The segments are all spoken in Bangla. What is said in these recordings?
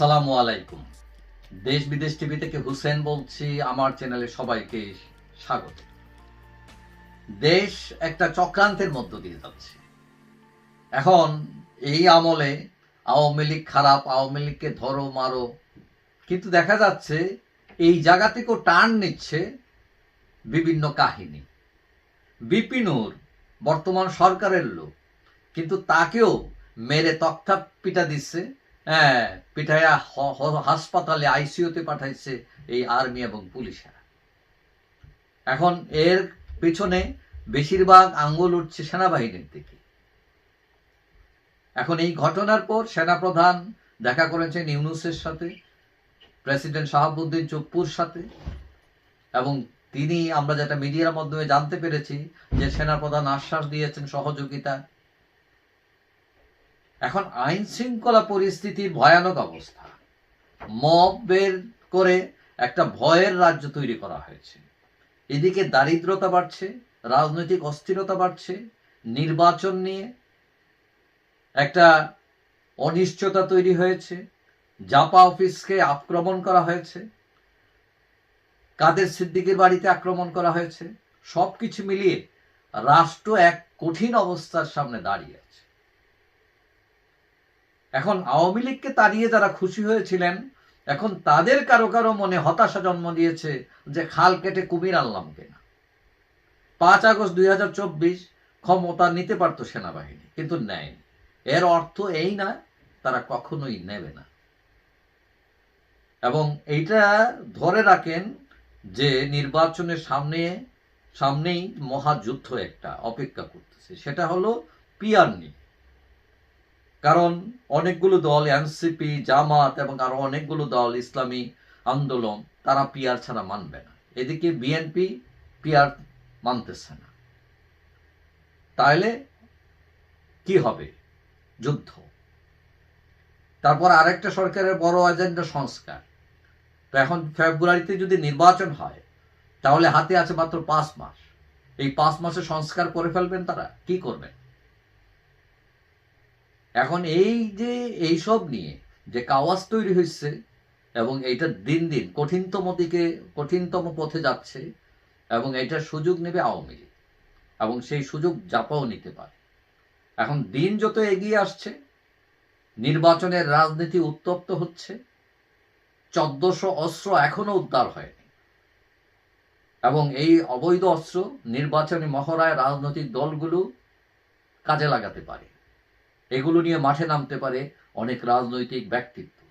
সালামু আলাইকুম। দেশ বিদেশ টিভি থেকে হুসেন বলছি, আমার চ্যানেলে সবাইকে স্বাগত। দেশ একটা চক্রান্তের মধ্য দিয়ে যাচ্ছে। এখন এই আমলে আওয়ামী লীগ খারাপ, আওয়ামী লীগকে ধরো, মারো। কিন্তু দেখা যাচ্ছে এই জায়গা থেকেও টার্ন নিচ্ছে বিভিন্ন কাহিনী। বিপিনুর বর্তমান সরকারের লোক, কিন্তু তাকেও মেরে তক্তা পিটা দিচ্ছে। হ্যাঁ হ- হাসপাতালে আইসিইউতে পাঠাইছে এই আর্মি এবং পুলিশেরা। এখন এর পিছনে বেশিরভাগ আঙ্গুল উঠছে সেনাবাহিনীর দিকে। এখন এই ঘটনার পর সেনাপ্রধান দেখা করেছেন ইউনুসের সাথে, প্রেসিডেন্ট শাহাবুদ্দিন চুপ্পুর সাথে, এবং তিনি, আমরা যেটা মিডিয়ার মাধ্যমে জানতে পেরেছি যে সেনাপ্রধান আশ্বাস দিয়েছেন সহযোগিতা এখন আইন শৃঙ্খলা পরিস্থিতির ভয়ানক অবস্থা। মব বের করে একটা ভয়ের রাজ্য তৈরি করা হয়েছে। এদিকে দারিদ্রতা বাড়ছে, রাজনৈতিক অস্থিরতা বাড়ছে, নির্বাচন নিয়ে একটা অনিশ্চয়তা তৈরি হয়েছে, জাপা অফিসকে আক্রমণ করা হয়েছে, কাদের সিদ্দিকের বাড়িতে আক্রমণ করা হয়েছে, সবকিছু মিলিয়ে রাষ্ট্র এক কঠিন অবস্থার সামনে দাঁড়িয়ে এখন আওয়ামী লীগকে তাড়িয়ে যারা খুশি হয়েছিলেন, এখন তাদের কারও কারও মনে হতাশা জন্ম দিয়েছে যে খাল কেটে কুমির আনলাম কেনা। পাঁচ আগস্ট দুই হাজার চব্বিশ ক্ষমতা নিতে পারতো সেনাবাহিনী, কিন্তু নেয়নি। এর অর্থ এই না, তারা কখনোই নেবে না। এবং এইটা ধরে রাখেন যে নির্বাচনের সামনে, সামনেই মহাযুদ্ধ একটা অপেক্ষা করতেছে। সেটা হলো পিয়ার নিয়ে। কারণ অনেকগুলো দল, এনসিপি, জামাত এবং আরও অনেকগুলো দল ইসলামী আন্দোলন, তারা পিয়ার ছাড়া মানবে না। এদিকে বিএনপি পিয়ার মানতেছে না। তাহলে কি হবে? যুদ্ধ। তারপর আরেকটা সরকারের বড় এজেন্ডা সংস্কার। তো এখন ফেব্রুয়ারিতে যদি নির্বাচন হয়, তাহলে হাতে আছে মাত্র পাঁচ মাস। এই পাঁচ মাসে সংস্কার করে ফেলবেন তারা? কি করবেন? এখন এই যে এইসব নিয়ে যে কাওয়াজ তৈরি হচ্ছে এবং এইটা দিন দিন কঠিনতম দিকে, কঠিনতম পথে যাচ্ছে এবং এটার সুযোগ নেবে আওয়ামী লীগ এবং সেই সুযোগ জাপাও নিতে পারে। এখন দিন যত এগিয়ে আসছে, নির্বাচনের রাজনীতি উত্তপ্ত হচ্ছে, চোদ্দশো অস্ত্র এখনও উদ্ধার হয়নি এবং এই অবৈধ অস্ত্র নির্বাচনী মহড়ায় রাজনৈতিক দলগুলো কাজে লাগাতে পারে এগুলো নিয়ে মাঠে নামতে পারে অনেক রাজনৈতিক ব্যক্তিত্ব।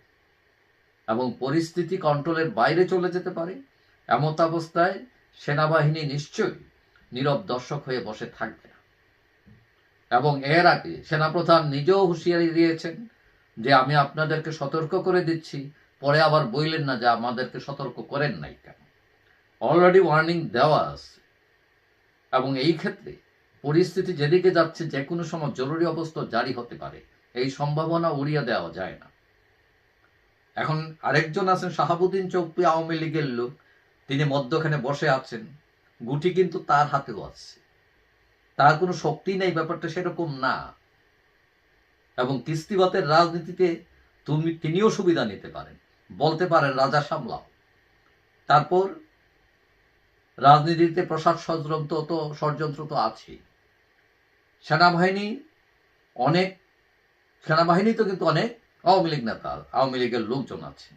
এবং পরিস্থিতি কন্ট্রোলের বাইরে চলে যেতে পারে, এমত অবস্থায় সেনাবাহিনী নিশ্চয়ই নীরব দর্শক হয়ে বসে থাকবে না। এবং এর আগে সেনাপ্রধান নিজেও হুঁশিয়ারি দিয়েছেন যে আমি আপনাদেরকে সতর্ক করে দিচ্ছি, পরে আবার বইলেন না যে আমাদেরকে সতর্ক করেন নাই কেন। অলরেডি ওয়ার্নিং দেওয়া আছে। এবং এই ক্ষেত্রে পরিস্থিতি যেদিকে যাচ্ছে যে কোনো সময় জরুরি অবস্থা জারি হতে পারে। এই সম্ভাবনা উড়িয়ে দেওয়া যায় না। এখন আরেকজন আছেন শাহাবুদ্দিন চৌকি আওয়ামী লীগের লোক। তিনি মধ্যখানে বসে আছেন। গুটি কিন্তু তার হাতেও আছে তার কোনো শক্তি নেই, ব্যাপারটা সেরকম না। এবং কিস্তিবাতের রাজনীতিতে তুমি তিনিও সুবিধা নিতে পারেন। বলতে পারেন রাজা সামলাও। তারপর রাজনীতিতে প্রসাদ ষড়যন্ত্র তো ষড়যন্ত্র তো আছেই। সেনাবাহিনী, অনেক, সেনাবাহিনী তো কিন্তু অনেক আওয়ামী লীগ নেতা, আওয়ামী লীগের লোকজন আছে।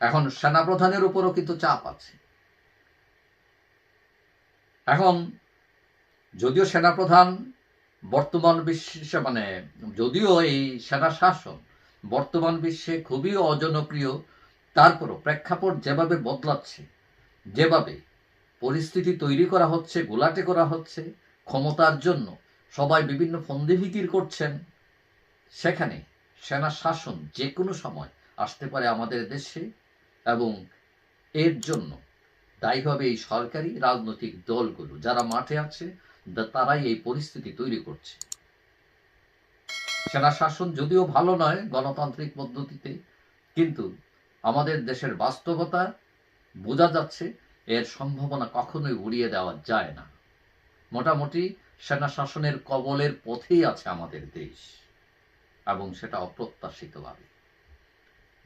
এখন সেনাপ্রধানের উপরও কিন্তু চাপ আছে। এখন যদিও সেনাপ্রধান বর্তমান বিশ্বে মানে যদিও এই সেনা শাসন বর্তমান বিশ্বে খুবই অজনপ্রিয় তারপরও প্রেক্ষাপট যেভাবে বদলাচ্ছে, যেভাবে পরিস্থিতি তৈরি করা হচ্ছে, গোলাটে করা হচ্ছে, ক্ষমতার জন্য সবাই বিভিন্ন ফন্দি ফিকির করছেন। সেখানে সেনা শাসন যে কোনো সময় আসতে পারে আমাদের দেশে এবং এর জন্য দায়ী হবে এই সরকারি রাজনৈতিক দলগুলো। যারা মাঠে আছে তারাই এই পরিস্থিতি তৈরি করছে। সেনা শাসন যদিও ভালো নয় গণতান্ত্রিক পদ্ধতিতে, কিন্তু আমাদের দেশের বাস্তবতা বোঝা যাচ্ছে, এর সম্ভাবনা কখনোই উড়িয়ে দেওয়া যায় না। মোটামুটি সেনা শাসনের কবলের পথেই আছে আমাদের দেশ এবং সেটা অপ্রত্যাশিতভাবে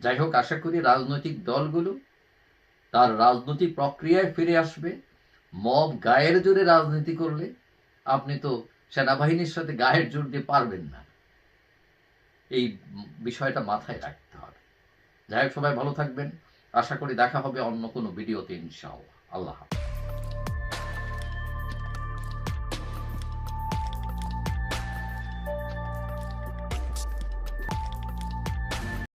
যাই হোক, আশা করি রাজনৈতিক দলগুলো তার রাজনৈতিক প্রক্রিয়ায় ফিরে আসবে। মব গায়ের জোরে রাজনীতি করলে আপনি তো সেনাবাহিনীর সাথে গায়ের জোর দিয়ে পারবেন না। এই বিষয়টা মাথায় রাখতে হবে। যাই হোক, সবাই ভালো থাকবেন। আশা করি দেখা হবে অন্য কোনো ভিডিওতে ইনশাআল্লাহ। আল্লাহ হাফেজ।